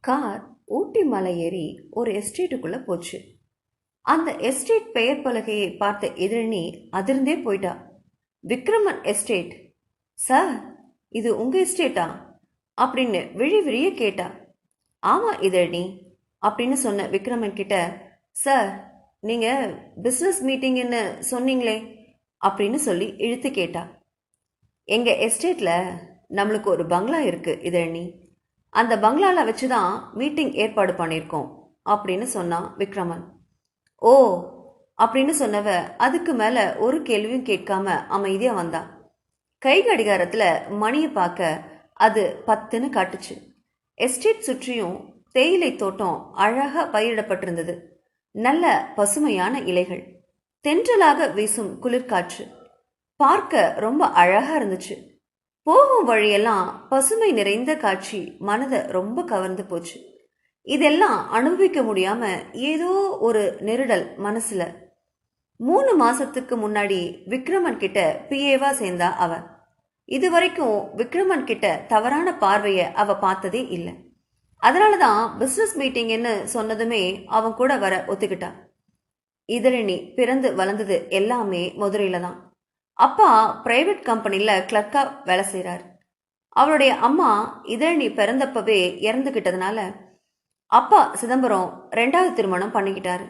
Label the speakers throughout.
Speaker 1: Car ஊட்டி மலை ஏறி ஒரு எஸ்டேட்டுக்குள்ள போச்சு. அந்த எஸ்டேட் பெயர் பலகையை பார்த்த எதிரணி அதிர்ந்தே போயிட்டா. விக்ரமன் எஸ்டேட். சார் இது உங்க எஸ்டேட்டா? அப்படின்னு விழி விழிய கேட்டா. ஆமா இதழனி அப்படின்னு சொன்ன விக்ரமன் கிட்ட. சார் நீங்க பிஸ்னஸ் மீட்டிங்னு சொன்னீங்களே அப்படின்னு சொல்லி இழுத்து கேட்டா. எங்க எஸ்டேட்ல நம்மளுக்கு ஒரு பங்களா இருக்கு இதழனி அந்த பங்களாவில் வச்சு தான் மீட்டிங் ஏற்பாடு பண்ணியிருக்கோம் அப்படின்னு சொன்னான் விக்ரமன். ஓ அப்படின்னு சொன்னவ அதுக்கு மேலே ஒரு கேள்வியும் கேட்காம அமைதியாக வந்தா. கை கடிகாரத்தில் மணியை பார்க்க அது பத்துன்னு காட்டுச்சு. எஸ்டேட் சுற்றியும் தேயிலை தோட்டம் அழகாக பயிரிடப்பட்டிருந்தது. நல்ல பசுமையான இலைகள். தென்றலாக வீசும் குளிர்காற்று. பார்க்க ரொம்ப அழகாக இருந்துச்சு. போகும் வழியெல்லாம் பசுமை நிறைந்த காட்சி மனதை ரொம்ப கவர்ந்து போச்சு. இதெல்லாம் அனுபவிக்க முடியாம ஏதோ ஒரு நெருடல் மனசுல. மூணு மாசத்துக்கு முன்னாடி விக்ரமன் கிட்ட பிஏவா சேர்ந்தா அவ. இது வரைக்கும் விக்ரமன் கிட்ட தவறான பார்வைய அவ பார்த்ததே இல்லை. அதனாலதான் பிசினஸ் மீட்டிங்னு சொன்னதுமே அவன் கூட வர ஒத்துக்கிட்டான் இதழினி பிறந்து வளர்ந்தது எல்லாமே மதுரையில தான் அப்பா பிரைவேட் கம்பெனியில் கிளர்க்காக வேலை செய்கிறார் அவளுடைய அம்மா இதழனி பிறந்தப்பவே இறந்துகிட்டதுனால அப்பா சிதம்பரம் ரெண்டாவது திருமணம் பண்ணிக்கிட்டாரு.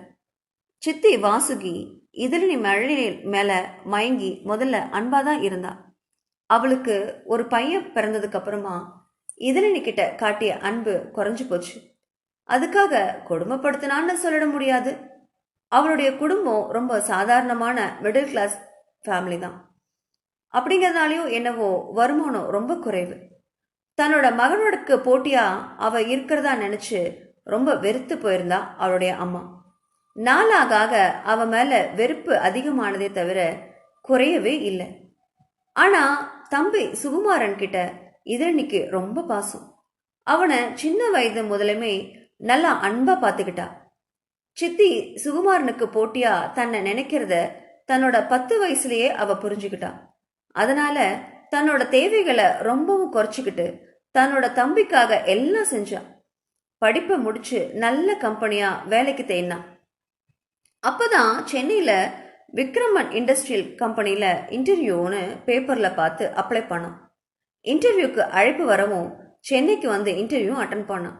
Speaker 1: சித்தி வாசுகி இதழினி மழை மேலே மயங்கி முதல்ல அன்பாக தான் இருந்தா. அவளுக்கு ஒரு பையன் பிறந்ததுக்கு அப்புறமா இதழினி கிட்ட காட்டிய அன்பு குறைஞ்சு போச்சு. அதுக்காக கொடுமைப்படுத்தினான்னு சொல்லிட முடியாது. அவளுடைய குடும்பம் ரொம்ப சாதாரணமான மிடில் கிளாஸ் ஃபேமிலி தான். அப்படிங்கிறதுனாலையும் என்னவோ வருமானம் ரொம்ப குறைவு. தன்னோட மகனோடக்கு போட்டியாக அவள் இருக்கிறதா நினச்சி ரொம்ப வெறுத்து போயிருந்தா அவளுடைய அம்மா. நாளாக ஆக அவ மேலே வெறுப்பு அதிகமானதே தவிர குறையவே இல்லை. ஆனால் தம்பி சுகுமாரன் கிட்ட இதழனிக்கு ரொம்ப பாசம். அவனை சின்ன வயது முதலுமே நல்லா அன்பா பார்த்துக்கிட்டா சித்தி சுகுமாரனுக்கு போட்டியா தன்னை நினைக்கிறத தன்னோட பத்து வயசுலயே அவ புரிஞ்சுக்கிட்டான் அதனால தன்னோட தேவைகளை ரொம்பவும் குறைச்சிக்கிட்டு தன்னோட தம்பிக்காக எல்லாம் செஞ்சா. படிப்பை முடிச்சு நல்ல கம்பெனியா வேலைக்கு தேடினா அப்பதான் சென்னையில விக்ரமன் இண்டஸ்ட்ரியல் கம்பெனியில இன்டர்வியூன்னு பேப்பர்ல பார்த்து அப்ளை பண்ணான். இன்டர்வியூக்கு அழைப்பு வரவும் சென்னைக்கு வந்து இன்டர்வியூ அட்டன் பண்ணான்.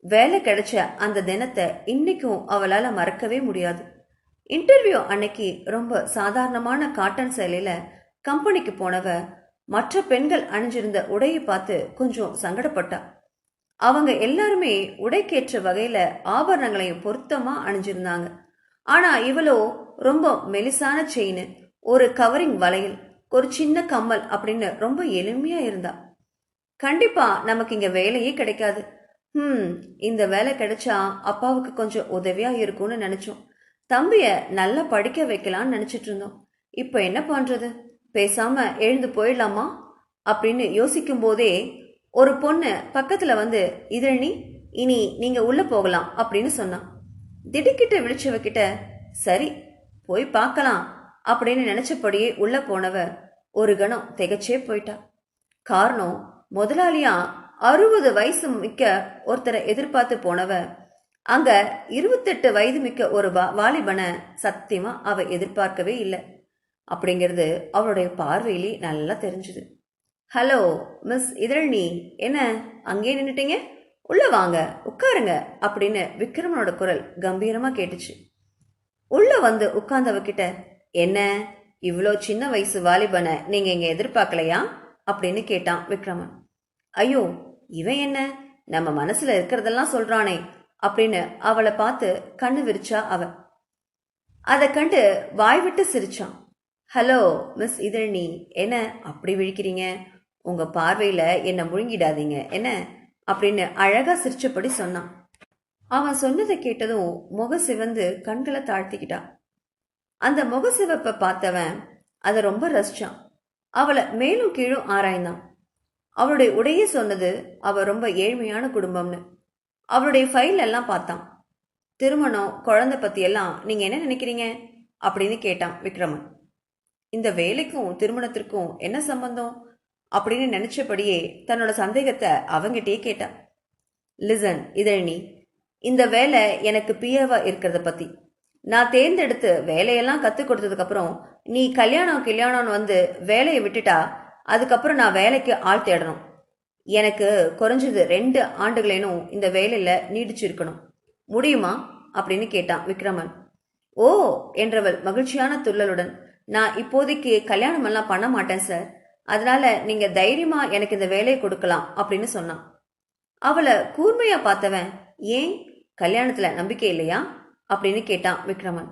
Speaker 1: வேலை கிடைச்ச அந்த தினத்தை இன்னைக்கும் அவளால் மறக்கவே முடியாது. இன்டர்வியூ அன்னைக்கு ரொம்ப சாதாரணமான காட்டன் சேலையில் கம்பெனிக்கு போனவ மற்ற பெண்கள் அணிஞ்சிருந்த உடையை பார்த்து கொஞ்சம் சங்கடப்பட்டா. அவங்க எல்லாருமே உடைக்கேற்ற வகையில் ஆபரணங்களையும் பொருத்தமாக அணிஞ்சிருந்தாங்க. ஆனால் இவளோ ரொம்ப மெலிசான செயின் ஒரு கவரிங் வளையல் ஒரு சின்ன கம்மல் அப்படின்னு ரொம்ப எளிமையாக இருந்தா. கண்டிப்பாக நமக்கு இங்கே வேலையே கிடைக்காது. ம் இந்த வேலை கிடைச்சா அப்பாவுக்கு கொஞ்சம் உதவியாக இருக்கும்னு நினச்சோம். தம்பிய நல்லா படிக்க வைக்கலாம்னு நினச்சிட்டு இருந்தோம். இப்போ என்ன பண்ணுறது பேசாமல் எழுந்து போயிடலாமா? அப்படின்னு யோசிக்கும் போதே ஒரு பொண்ணு பக்கத்தில் வந்து இதழனி இனி நீங்கள் உள்ளே போகலாம் அப்படின்னு சொன்னான். திடுக்கிட்ட விழிச்சவகிட்ட சரி போய் பார்க்கலாம் அப்படின்னு நினச்சபடியே உள்ளே போனவ ஒரு கணம் திகச்சே போயிட்டா. காரணம் முதலாளியா அறுபது வயசு மிக்க ஒருத்தரை எதிர்பார்த்து போனவ அங்க இருபத்தெட்டு வயது மிக்க ஒரு வா- வாலிபனை சத்தியமா அவ எதிர்பார்க்கவே இல்லை. அப்படிங்கிறது அவளுடைய பார்வையிலே நல்லா தெரிஞ்சுது. ஹலோ மிஸ் இதழ்னி என்ன? அங்கேயே நின்றுட்டீங்க உள்ள வாங்க உட்காருங்க அப்படின்னு விக்ரமனோட குரல் கம்பீரமா கேட்டுச்சு. உள்ள வந்து உட்கார்ந்தவகிட்ட என்ன? இவ்வளோ சின்ன வயசு வாலிபனை நீங்க இங்க எதிர்பார்க்கலையா? அப்படின்னு கேட்டான் விக்ரமன். ஐயோ இவன் என்ன? நம்ம மனசுல இருக்கிறதெல்லாம் சொல்றானே அப்படின்னு அவளை பார்த்து கண்ணு விரிச்சா அவ அதை கண்டு வாய் விட்டு சிரிச்சான். ஹலோ மிஸ் இதழனி என்ன அப்படி விழிக்கிறீங்க? உங்க பார்வையில என்ன முழுங்கிடாதீங்க என்ன? அப்படின்னு அழகா சிரிச்சபடி சொன்னான். அவன் சொன்னதை கேட்டதும் முக சிவந்து கண்களை தாழ்த்திக்கிட்டான். அந்த முக சிவப்பை பார்த்தவன் அதை ரொம்ப ரசிச்சான். அவளை மேலும் கீழும் ஆராய்ந்தான். அவளுடைய உடையே சொன்னது அவ ரொம்ப ஏழ்மையான குடும்பம்னு. அவருடைய ஃபைல் எல்லாம் பார்த்தான். திருமணம் குழந்தை பத்தி எல்லாம் நீங்க என்ன நினைக்கிறீங்க? அப்படின்னு கேட்டான் விக்ரமன். இந்த வேலைக்கும் திருமணத்திற்கும் என்ன சம்பந்தம்? அப்படின்னு நினைச்சபடியே தன்னோட சந்தேகத்தை அவங்கிட்டயே கேட்டான். லிசன் இதழினி இந்த வேலை எனக்கு பிஏவா இருக்கிறத பத்தி. நான் தேர்ந்தெடுத்து வேலையெல்லாம் கற்றுக் கொடுத்ததுக்கப்புறம் நீ கல்யாணம் கல்யாணம்னு வந்து வேலையை விட்டுட்டா அதுக்கப்புறம் நான் வேலைக்கு ஆள் தேடணும். எனக்கு குறைஞ்சது ரெண்டு ஆண்டுகளேனும் இந்த வேலையில் நீடிச்சிருக்கணும். முடியுமா? அப்படின்னு கேட்டான் விக்ரமன். ஓ என்றவள் மகிழ்ச்சியான துள்ளலுடன் நான் இப்போதைக்கு கல்யாணம் எல்லாம் பண்ண மாட்டேன் சார் அதனால நீங்க தைரியமா எனக்கு இந்த வேலையை கொடுக்கலாம் அப்படின்னு சொன்னான். அவளை கூர்மையா பார்த்தவன் ஏன்? கல்யாணத்துல நம்பிக்கை இல்லையா? அப்படின்னு கேட்டான் விக்ரமன்.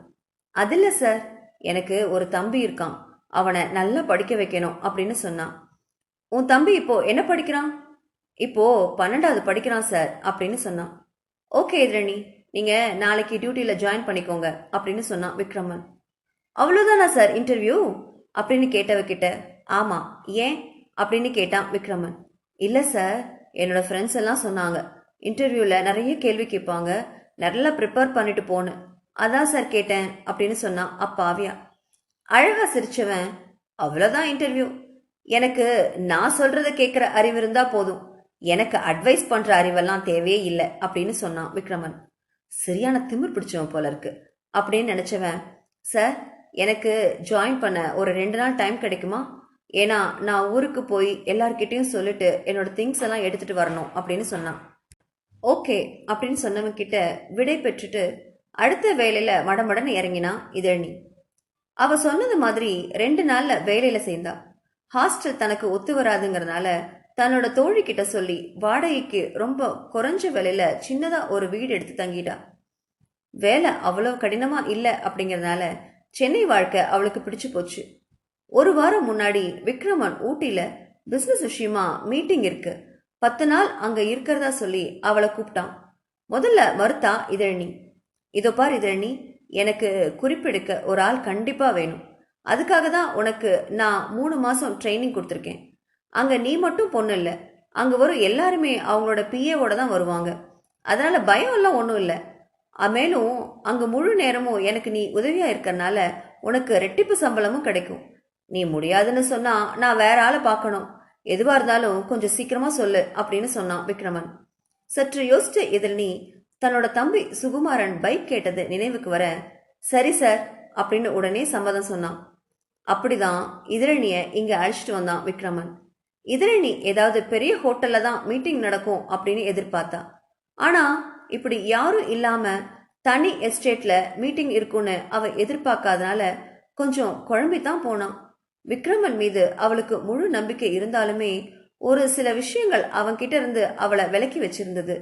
Speaker 1: அது இல்லை சார் எனக்கு ஒரு தம்பி இருக்கான். அவனை நல்லா படிக்க வைக்கணும் அப்படின்னு சொன்னான். உன் தம்பி இப்போ என்ன படிக்கிறான்? இப்போ பன்னெண்டாவது படிக்கிறான் சார் அப்படின்னு சொன்னான். ஓகே எதிரணி. நீங்க நாளைக்கு டியூட்டியில ஜாயின் பண்ணிக்கோங்க அப்படின்னு சொன்னான் விக்ரமன். அவ்வளோதானா சார் இன்டர்வியூ? அப்படின்னு கேட்டவகிட்ட ஆமா. ஏன்? அப்படின்னு கேட்டான் விக்ரமன். இல்ல சார் என்னோட ஃப்ரெண்ட்ஸ் எல்லாம் சொன்னாங்க. இன்டர்வியூல நிறைய கேள்வி கேட்பாங்க. நல்லா ப்ரிப்பேர் பண்ணிட்டு போனேன். அதான் சார் கேட்டேன் அப்படின்னு சொன்னான் அப்பாவியா. அழகா சிரிச்சவன். அவ்வளோதான் இன்டர்வியூ. எனக்கு நான் சொல்றதை கேட்குற அறிவு இருந்தா போதும். எனக்கு அட்வைஸ் பண்ற அறிவெல்லாம் தேவையே இல்லை அப்படின்னு சொன்னான் விக்ரமன். சரியான திமிர் பிடிச்சவன் போல இருக்கு. அப்படின்னு நினைச்சவன் சார் எனக்கு ஜாயின் பண்ண ஒரு ரெண்டு நாள் டைம் கிடைக்குமா? ஏன்னா நான் ஊருக்கு போய் எல்லார்கிட்டையும் சொல்லிட்டு என்னோட திங்ஸ் எல்லாம் எடுத்துட்டு வரணும் அப்படின்னு சொன்னான். ஓகே அப்படின்னு சொன்னவன் கிட்ட விடை பெற்றுட்டு அடுத்த வேலையில மடமடன்னு இறங்கினா இதழனி அவ சொன்னது மாதிரி ரெண்டு நாள்ல வேலையில சேர்ந்தா. ஹாஸ்டல் தனக்கு ஒத்து வராதுங்கிறதுனால தன்னோட தோழி கிட்ட சொல்லி வாடகைக்கு ரொம்ப குறைஞ்ச விலையில சின்னதா ஒரு வீடு எடுத்து தங்கிட்டா. வேலை அவ்வளவு கடினமா இல்லை அப்படிங்கறதுனால சென்னை வாழ்க்கை அவளுக்கு பிடிச்சு போச்சு. ஒரு வாரம் முன்னாடி விக்ரமன் ஊட்டியில பிசினஸ் விஷயமா மீட்டிங் இருக்கு. பத்து நாள் அங்க இருக்கிறதா சொல்லி அவளை கூப்பிட்டான். முதல்ல மறுத்தா இதழனி இதோ பார் இதழனி எனக்கு குறிப்பெடுக்க ஒரு ஆள் கண்டிப்பா வேணும். அதுக்காக தான் உனக்கு நான் மூணு மாசம் ட்ரைனிங் கொடுத்துருக்கேன். அங்க நீ மட்டும் பொண்ணு இல்லை. அங்க வரும் எல்லாருமே அவங்களோட பிஏவோட தான் வருவாங்க. அதனால பயம் எல்லாம் ஒன்றும் இல்லை. மேலும் அங்க முழு நேரமும் எனக்கு நீ உதவியா இருக்கறனால உனக்கு ரெட்டிப்பு சம்பளமும் கிடைக்கும். நீ முடியாதுன்னு சொன்னா நான் வேற ஆளை பார்க்கணும். எதுவா இருந்தாலும் கொஞ்சம் சீக்கிரமா சொல்லு அப்படின்னு சொன்னான் விக்ரமன். சற்று யோசிச்ச இதில் நீ தன்னோட தம்பி சுகுமாரன் பைக் கேட்டது நினைவுக்கு வர சரி சார் அப்படின்னு உடனே சம்மதம் சொன்னான். அப்படிதான் இதரணிய இங்க அழைச்சிட்டு வந்தான் விக்ரமன். இதரணி ஏதாவது பெரிய ஹோட்டல்ல தான் மீட்டிங் நடக்கும் அப்படின்னு எதிர்பார்த்தா. ஆனா இப்படி யாரும் இல்லாம தனி எஸ்டேட்ல மீட்டிங் இருக்கும்னு அவ எதிர்பார்க்காதனால கொஞ்சம் குழம்பித்தான் போனான் விக்ரமன் மீது அவளுக்கு முழு நம்பிக்கை இருந்தாலுமே ஒரு சில விஷயங்கள் அவன்கிட்ட இருந்து அவளை விலக்கி வச்சிருந்தது.